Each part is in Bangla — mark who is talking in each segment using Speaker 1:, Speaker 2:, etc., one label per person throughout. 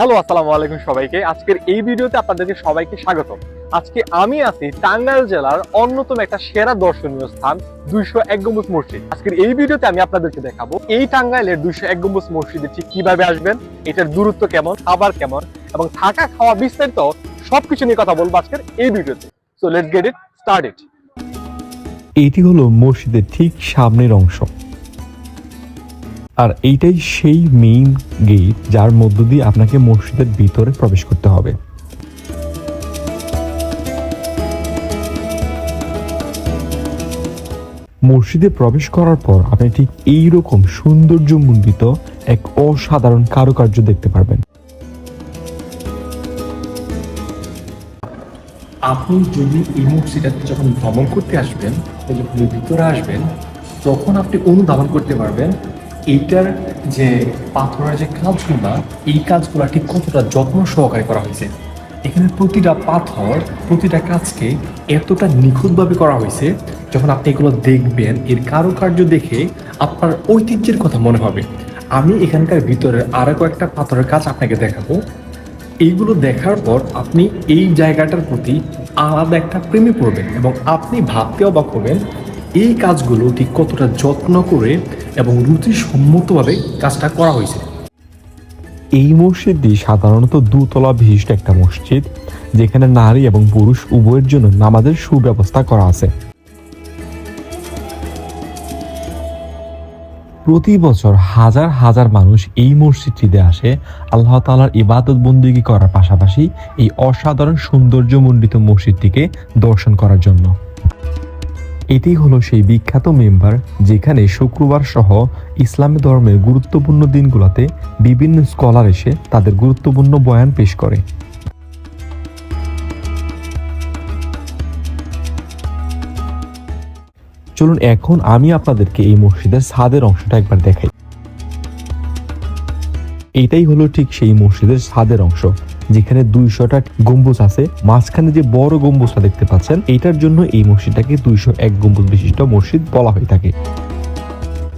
Speaker 1: হ্যালো, আসসালামু আলাইকুম সবাইকে। আজকের এই ভিডিওতে আপনাদেরকে সবাইকে স্বাগত আজকে আমি আছি টাঙ্গাইল জেলার অন্যতম একটা সেরা দর্শনীয় স্থান, দুইশো এক গম্বুজ মসজিদ। আজকের এই ভিডিওতে আমি আপনাদেরকে দেখাবো এই টাঙ্গাইলের দুইশো এক গম্বুজ মসজিদে ঠিক কীভাবে আসবেন, এটার দূরত্ব কেমন, খাবার কেমন, এবং থাকা খাওয়া বিস্তারিত সবকিছু নিয়ে কথা বলব আজকের এই ভিডিওতে। So let's get it start it
Speaker 2: এটি হলো মসজিদের ঠিক সামনের অংশ। আর এইটাই সেই মেইন গেট যার মধ্য দিয়ে আপনাকে মসজিদের ভিতরে প্রবেশ করতে হবে। মসজিদে প্রবেশ করার পর আপনি ঠিক এই রকম সৌন্দর্যমণ্ডিত এক অসাধারণ কারুকার্য দেখতে পারবেন। আপনি যদি এই মসজিদটাতে যখন ভ্রমণ করতে আসবেন যখন ভিতরে আসবেন, তখন আপনি অনুধাবন করতে পারবেন এইটার যে পাথরের যে কাজগুলা, এই কাজগুলা ঠিক কতটা যত্ন সহকারে করা হয়েছে? এখানে প্রতিটা পাথর, প্রতিটা কাজকে এতটা নিখুঁতভাবে করা হয়েছে, যখন আপনি এগুলো দেখবেন, এর কারুকার্য দেখে আপনার ঐতিহ্যের কথা মনে হবে। আমি এখানকার ভিতরে আরও কয়েকটা পাথরের কাজ আপনাকে দেখাবো। এইগুলো দেখার পর আপনি এই জায়গাটার প্রতি আলাদা একটা প্রেমে পড়বেন এবং আপনি ভাবতে অবাক হবেন এই কাজগুলো ঠিক কতটা যত্ন করে এবং রুচিসম্মতভাবে কাজটা করা হয়েছে? এই মসজিদটি সাধারণত দুতলা বিশিষ্ট একটা মসজিদ, যেখানে নারী এবং পুরুষ উভয়ের জন্য নামাজের সুব্যবস্থা করা আছে। প্রতি বছর হাজার হাজার মানুষ এই মসজিদটিতে আসে। আল্লাহ তালার ইবাদত বন্দিগি করার পাশাপাশি এই অসাধারণ সৌন্দর্যমণ্ডিত মসজিদটিকে দর্শন করার জন্য। এটি হলো সেই বিখ্যাত মেম্বার যেখানে শুক্রবার সহ ইসলামী ধর্মের গুরুত্বপূর্ণ দিনগুলোতে বিভিন্ন স্কলার এসে তাদের গুরুত্বপূর্ণ বয়ান পেশ করে। চলুন, এখন আমি আপনাদেরকে এই মসজিদের ছাদের অংশটা একবার দেখাই। এটাই হলো ঠিক সেই মসজিদের ছাদের অংশ, যেখানে দুইশোটা গম্বুজ আছে। মাঝখানে যে বড় গম্বুজটা দেখতে পাচ্ছেন, এটার জন্য এই মসজিদটাকে দুইশো এক গম্বুজ বিশিষ্ট মসজিদ বলা হয়ে থাকে।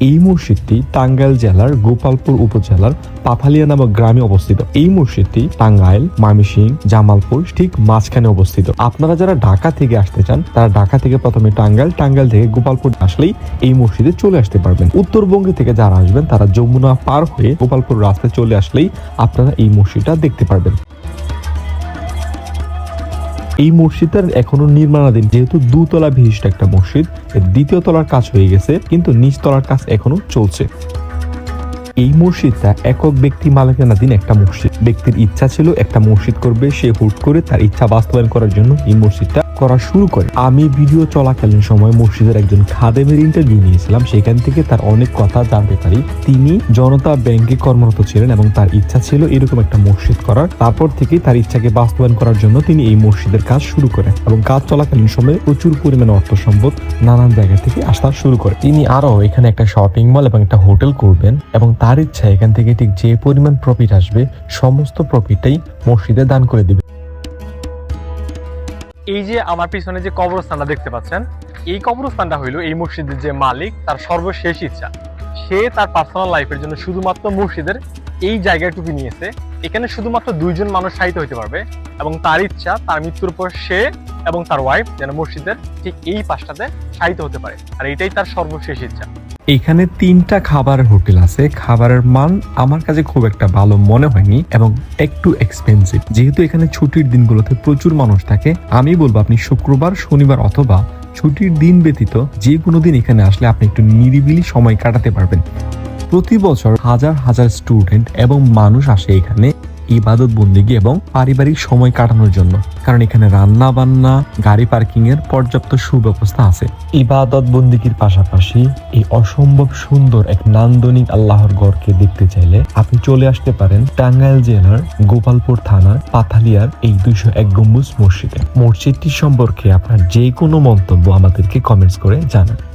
Speaker 2: এই মসজিদটি টাঙ্গাইল জেলার গোপালপুর উপজেলার পাফালিয়া নামক গ্রামে অবস্থিত। এই মসজিদটি টাঙ্গাইল মামিসিং জামালপুর ঠিক মাঝখানে অবস্থিত। আপনারা যারা ঢাকা থেকে আসতে চান, তারা ঢাকা থেকে প্রথমে টাঙ্গাইল টাঙ্গাইল থেকে গোপালপুর আসলেই এই মসজিদে চলে আসতে পারবেন। উত্তরবঙ্গে থেকে যারা আসবেন, তারা যমুনা পার হয়ে গোপালপুর রাস্তায় চলে আসলেই আপনারা এই মসজিদটা দেখতে পারবেন। এই মসজিদটার এখনও নির্মাণাধীন, যেহেতু দুতলা বিশিষ্ট একটা মসজিদ দ্বিতীয় তলার কাজ হয়ে গেছে, কিন্তু নিচ তলার কাজ এখনও চলছে। এই মসজিদটা একক ব্যক্তি মালিকানাধীন একটা মসজিদ। ব্যক্তির ইচ্ছা ছিল একটা মসজিদ করবে, সে হুট করে তার ইচ্ছা বাস্তবায়ন করার জন্য এই মসজিদটা করা শুরু করে। আমি ভিডিও চলাকালীন সময় মসজিদের একজন খাদেমের ইন্টারভিউ নিয়েছিলাম। সেখান থেকে তার অনেক কথা জানতে পারি। তিনি জনতা ব্যাংকে কর্মরত ছিলেন এবং তার ইচ্ছা ছিল এরকম একটা মসজিদ করার। তারপর থেকে তার ইচ্ছাকে বাস্তবায়ন করার জন্য তিনি এই মসজিদের কাজ শুরু করেন এবং কাজ চলাকালীন সময়ে প্রচুর পরিমাণে অর্থ সম্পদ নানান জায়গা থেকে আসা শুরু করে। তিনি আরও এখানে একটা শপিং মল এবং একটা হোটেল করবেন এবং তার ইচ্ছা এখান থেকে ঠিক যে পরিমাণ প্রফিট আসবে, সমস্ত প্রফিটটাই মসজিদে দান করে দিবে।
Speaker 1: এই যে আমার পিছনে যে কবরস্থানটা দেখতে পাচ্ছেন, এই কবরস্থানটা হইল এই মসজিদের যে মালিক, তার সর্বশেষ ইচ্ছা। সে তার পার্সোনাল লাইফের জন্য শুধুমাত্র মসজিদের এই জায়গাটুকু নিয়েছে। এখানে শুধুমাত্র দুইজন মানুষ শায়িত হতে পারবে এবং তার ইচ্ছা, তার মৃত্যুর পর সে এবং তার ওয়াইফ যেন মসজিদের ঠিক এই পাশটাতে শায়িত হতে পারে। আর এটাই তার সর্বশেষ ইচ্ছা।
Speaker 2: এখানে তিনটা খাবারের হোটেল আছে। খাবারের মান আমার কাছে খুব একটা ভালো মনে হয়নি এবং একটু এক্সপেন্সিভ যেহেতু এখানে ছুটির দিনগুলোতে প্রচুর মানুষ থাকে, আমি বলব আপনি শুক্রবার, শনিবার অথবা ছুটির দিন ব্যতীত যে কোনো দিন এখানে আসলে আপনি একটু নিরিবিলি সময় কাটাতে পারবেন। প্রতি বছর হাজার হাজার স্টুডেন্ট এবং মানুষ আসে এখানে। ইবাদত বন্দিগি এবং পারিবারিক সময় কাটানোর জন্য। কারণ এখানে রান্না বান্না, গাড়ি পার্কিং এর পর্যাপ্ত সুব্যবস্থা আছে। ইবাদত বন্দিগির পাশাপাশি এই অসম্ভব সুন্দর এক নান্দনিক আল্লাহর গড়কে দেখতে চাইলে আপনি চলে আসতে পারেন টাঙ্গাইল জেলার গোপালপুর থানার পাথালিয়ার এই দুইশো এক গম্বুজ মসজিদে। মসজিদটি সম্পর্কে আপনার যে কোনো মন্তব্য আমাদেরকে কমেন্টস করে জানান।